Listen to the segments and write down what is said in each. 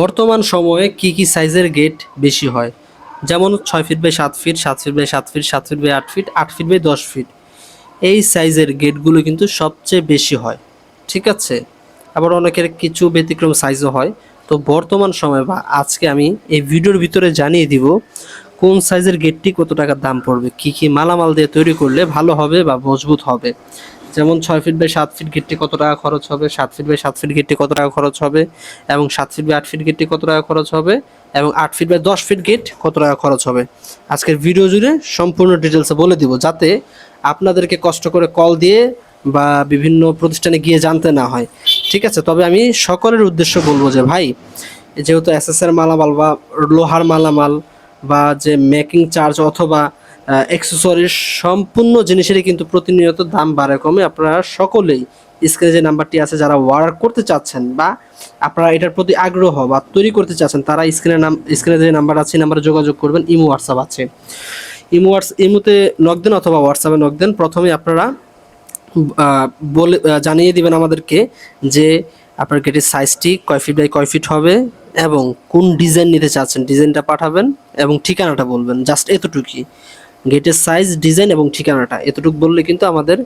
বর্তমান সময়ে কি কি সাইজের গেট বেশি হয়? যেমন ছয় ফিট বাই সাত ফিট সাত ফিট বাই সাত ফিট সাত ফিট বাই আট ফিট আট ফিট বাই দশ ফিট এই সাইজের গেটগুলো কিন্তু সবচেয়ে বেশি হয়। ঠিক আছে? আবার অনেকের কিছু ব্যতিক্রম সাইজও হয়। তো বর্তমান সময় বা আজকে আমি এই ভিডিওর ভিতরে জানিয়ে দিব কোন সাইজের গেটটি কত টাকার দাম পড়বে, কি কি মালামাল দিয়ে তৈরি করলে ভালো হবে বা মজবুত হবে। যেমন ছয় ফিট বাই সাত ফিট গেটটি কত টাকা খরচ হবে? সাত ফিট বাই সাত ফিট গেটটি কত টাকা খরচ হবে? এবং সাত ফিট বাই আট ফিট গেটটি কত টাকা খরচ হবে? এবং আট ফিট বাই দশ ফিট গেট কত টাকা খরচ হবে? আজকের ভিডিও জুড়ে সম্পূর্ণ ডিটেলসে বলে দিব, যাতে আপনাদেরকে কষ্ট করে কল দিয়ে বা বিভিন্ন প্রতিষ্ঠানে গিয়ে জানতে না হয়। ঠিক আছে? তবে আমি সকলের উদ্দেশ্য বলব যে, ভাই, যেহেতু এসএসএর মালামাল বা লোহার মালামাল বা যে মেকিং চার্জ অথবা অ্যাক্সেসরিজ সম্পূর্ণ জিনিসেরই কিন্তু প্রতিনিয়ত দাম বাড়ে কমে। আপনারা সকলেই স্ক্রিনে যে নাম্বারটি আছে, যারা অর্ডার করতে চাচ্ছেন বা আপনারা এটার প্রতি আগ্রহ বা তৈরি করতে চাচ্ছেন, তারা স্ক্রিনে নাম স্ক্রিনে যে নাম্বার আছে নাম্বারে যোগাযোগ করবেন। ইমো হোয়াটসঅ্যাপ আছে। ইমো হোয়াটস ইমোতে নক দেন অথবা হোয়াটসঅ্যাপে নক দেন। প্রথমে আপনারা বলে জানিয়ে দিবেন আমাদেরকে যে আপনার গেটের সাইজটি কয় ফিট বাই কয় ফিট হবে এবং কোন ডিজাইন নিতে চাচ্ছেন। ডিজাইনটা পাঠাবেন এবং ঠিকানাটা বলবেন। জাস্ট এতটুকুই। গেটের সাইজ ডিজাইন এবং ঠিকানাটা। এতটুকু বললে কিন্তু আমাদের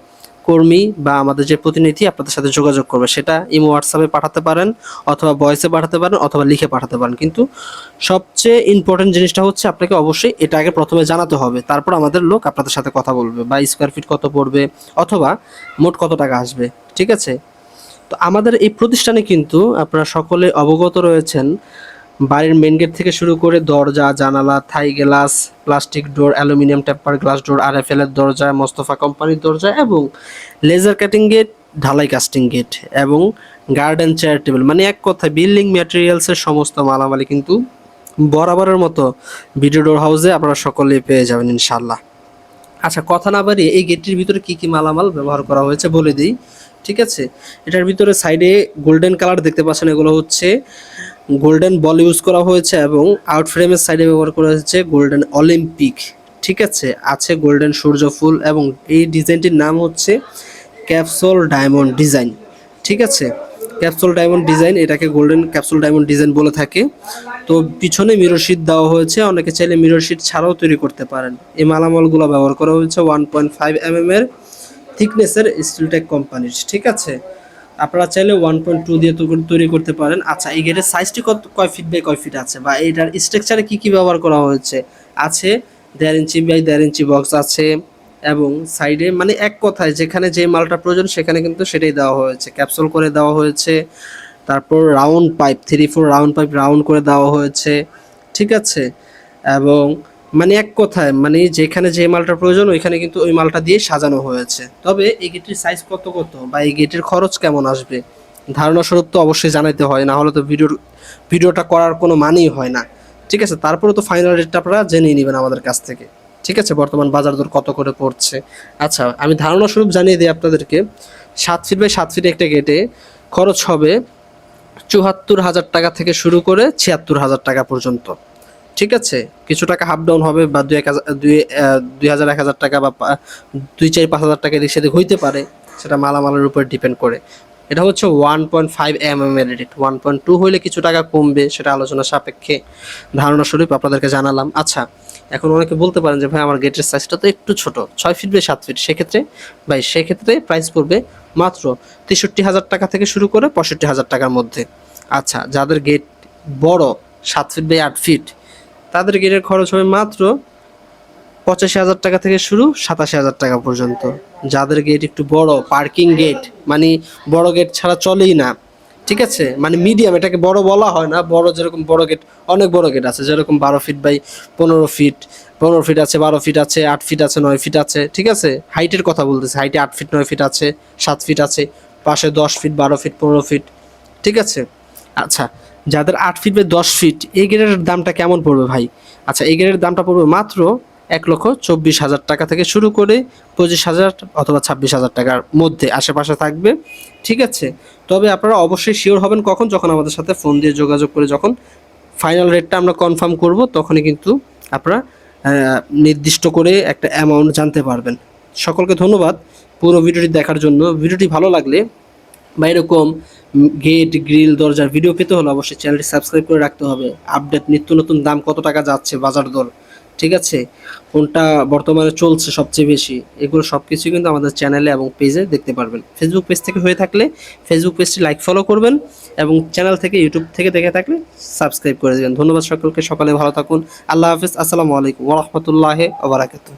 কর্মী বা আমাদের যে প্রতিনিধি আপনাদের সাথে যোগাযোগ করবে। সেটা ইমো হোয়াটসঅ্যাপে পাঠাতে পারেন অথবা ভয়েসে পাঠাতে পারেন অথবা লিখে পাঠাতে পারেন। কিন্তু সবচেয়ে ইম্পর্টেন্ট জিনিসটা হচ্ছে আপনাকে অবশ্যই এটা আগে প্রথমে জানাতে হবে। তারপর আমাদের লোক আপনাদের সাথে কথা বলবে বা স্কোয়ার ফিট কত পড়বে অথবা মোট কত টাকা আসবে। ঠিক আছে? তো আমাদের এই প্রতিষ্ঠানে কিন্তু আপনারা সকলে অবগত রয়েছেন বাড়ির মেন গেট থেকে শুরু করে দরজা, জানালা Thai glass plastic door aluminium temper glass door আর এফ এর দরজা, মোস্তফা কোম্পানির দরজা এবং লেজার কাটিং গেট ঢালাই কাস্টিং গেট এবং গার্ডেন চেয়ার টেবিল মানে এক কথায় বিল্ডিং ম্যাটেরিয়ালসের সমস্ত মালামালি কিন্তু বরাবরের মতো ভিডিও ডোর হাউসে আপনারা সকলেই পেয়ে যাবেন ইনশাল্লাহ আচ্ছা কথা না বাড়িয়ে এই গেটটির ভিতরে কি কি মালামাল ব্যবহার করা হয়েছে বলে দিই, ঠিক আছে? এটার ভিতরে সাইডে গোল্ডেন কালার দেখতে পাচ্ছেন, এগুলো হচ্ছে গোল্ডেন বল ইউজ করা হয়েছে এবং আউট ফ্রেমের সাইডে ব্যবহার করা হয়েছে গোল্ডেন অলিম্পিক। ঠিক আছে? আছে গোল্ডেন সূর্যফুল এবং এই ডিজাইনটির নাম হচ্ছে ক্যাপসুল ডায়মন্ড ডিজাইন। ঠিক আছে? ক্যাপসুল ডায়মন্ড ডিজাইন, এটাকে গোল্ডেন ক্যাপসুল ডায়মন্ড ডিজাইন বলে থাকে। তো পিছনে মিরর শিট দেওয়া হয়েছে, অনেকে চাইলে মিরর শিট ছাড়াও তৈরি করতে পারেন। এই মালামালগুলো ব্যবহার করা হয়েছে ওয়ান পয়েন্ট ফাইভ এম এর থিকনেসের স্টিলটেক কোম্পানির ঠিক আছে? আপনারা চাইলে ওয়ান পয়েন্ট টু দিয়ে তৈরি করতে পারেন। আচ্ছা এই গেটের সাইজটি কত, কয় ফিট বাই কয় ফিট আছে? বা এটার স্ট্রাকচারে কি কি ব্যবহার করা হয়েছে? আছে দেড় ইঞ্চি বাই দেড় ইঞ্চি বক্স আছে এবং সাইডে মানে এক কথায় যেখানে যে মালটা প্রয়োজন সেখানে কিন্তু সেটাই দেওয়া হয়েছে। ক্যাপসুল করে দেওয়া হয়েছে। তারপর round pipe three four round pipe round করে দেওয়া হয়েছে। ঠিক আছে? এবং মানে এক কথায় মানে যেখানে যে মালটা প্রয়োজন, ওইখানে কিন্তু ওই মালটা দিয়ে সাজানো হয়েছে। তবে এই গেটের সাইজ কত কত বা এই গেটের খরচ কেমন আসবে? ধারণা স্বরূপ তো অবশ্যই জানাইতে হয়, না হলে তো ভিডিওর, ভিডিওটা করার কোনো মানেই হয় না। ঠিক আছে, তারপরে তো ফাইনাল রেটটা আপনারা জেনেই নেবেন আমাদের কাছ থেকে। ঠিক আছে, বর্তমান বাজার দর কত করে পড়ছে? আচ্ছা আমি ধারণা স্বরূপ জানিয়ে দিই আপনাদেরকে। সাত ফিট বাই সাত ফিট একটা গেটে খরচ হবে চুয়াত্তর হাজার টাকা থেকে শুরু করে ছিয়াত্তর হাজার টাকা পর্যন্ত। ঠিক আছে, কিছু টাকা হাফ ডাউন হবে বা দুই এক হাজার, দুই দুই হাজার, এক হাজার টাকা বা দুই চার, পাঁচ হাজার টাকা সেদিক হইতে পারে, সেটা মালামালের উপর ডিপেন্ড করে। এটা হচ্ছে one point five M M এর রেট ওয়ান পয়েন্ট টু হলে কিছু টাকা কমবে, সেটা আলোচনা সাপেক্ষে ধারণা স্বরূপ আপনাদেরকে জানালাম। আচ্ছা এখন অনেকে বলতে পারেন যে, ভাই, আমার গেটের সাইজটা তো একটু ছোট, ছয় ফিট বাই সাত ফিট সেক্ষেত্রে, ভাই, সেক্ষেত্রে প্রাইস পড়বে মাত্র তেষট্টি হাজার টাকা থেকে শুরু করে পঁয়ষট্টি হাজার টাকার মধ্যে। আচ্ছা যাদের গেট বড়, সাত ফিট বাই আট ফিট তাদের গেটের খরচ হবে মাত্র পঁচাশি হাজার টাকা থেকে শুরু সাতাশি হাজার টাকা পর্যন্ত। যাদের গেট একটু বড় পার্কিং গেট মানে বড় গেট ছাড়া চলেই না। ঠিক আছে? মানে মিডিয়াম এটাকে বড় বলা হয় না। বড় যেরকম বড় গেট অনেক বড় গেট আছে। যেরকম বারো ফিট বাই পনেরো ফিট পনেরো ফিট আছে, বারো ফিট আছে, আট ফিট আছে, নয় ফিট আছে। ঠিক আছে? হাইটের কথা বলতেছে। হাইটে আট ফিট নয় ফিট আছে, সাত ফিট আছে, পাশে দশ ফিট বারো ফিট পনেরো ফিট ঠিক আছে? আচ্ছা যাদের আট ফিট বা দশ ফিট এই গেটের দামটা কেমন পড়বে ভাই? আচ্ছা এই গেটের দামটা পড়বে মাত্র এক লক্ষ চব্বিশ হাজার টাকা থেকে শুরু করে পঁচিশ হাজার অথবা ছাব্বিশ হাজার টাকার মধ্যে আশেপাশে থাকবে, ঠিক আছে? তবে আপনারা অবশ্যই শিওর হবেন কখন, যখন আমাদের সাথে ফোন দিয়ে যোগাযোগ করে যখন ফাইনাল রেটটা আমরা কনফার্ম করব, তখনই কিন্তু আপনারা নির্দিষ্ট করে একটা অ্যামাউন্ট জানতে পারবেন। সকলকে ধন্যবাদ পুরো ভিডিওটি দেখার জন্য। ভিডিওটি ভালো লাগলে বা এরকম গেট গ্রিল দরজার ভিডিও পেতে হলে অবশ্যই চ্যানেলটি সাবস্ক্রাইব করে রাখতে হবে। আপডেট নিত্য নতুন দাম কত টাকা যাচ্ছে, বাজার দর, ঠিক আছে? কোনটা বর্তমানে চলছে সবচেয়ে বেশি, এগুলো সব কিছুই কিন্তু আমাদের চ্যানেলে এবং পেজে দেখতে পারবেন। ফেসবুক পেজ থেকে হয়ে থাকলে ফেসবুক পেজটি লাইক ফলো করবেন এবং চ্যানেল থেকে ইউটিউব থেকে দেখে থাকলে সাবস্ক্রাইব করে দেবেন। ধন্যবাদ সকলকে, সকালে ভালো থাকুন। আল্লাহ হাফিজ, আসসালামু আলাইকুম। ওরহমতুল্লাহ ওবরাকাতুহ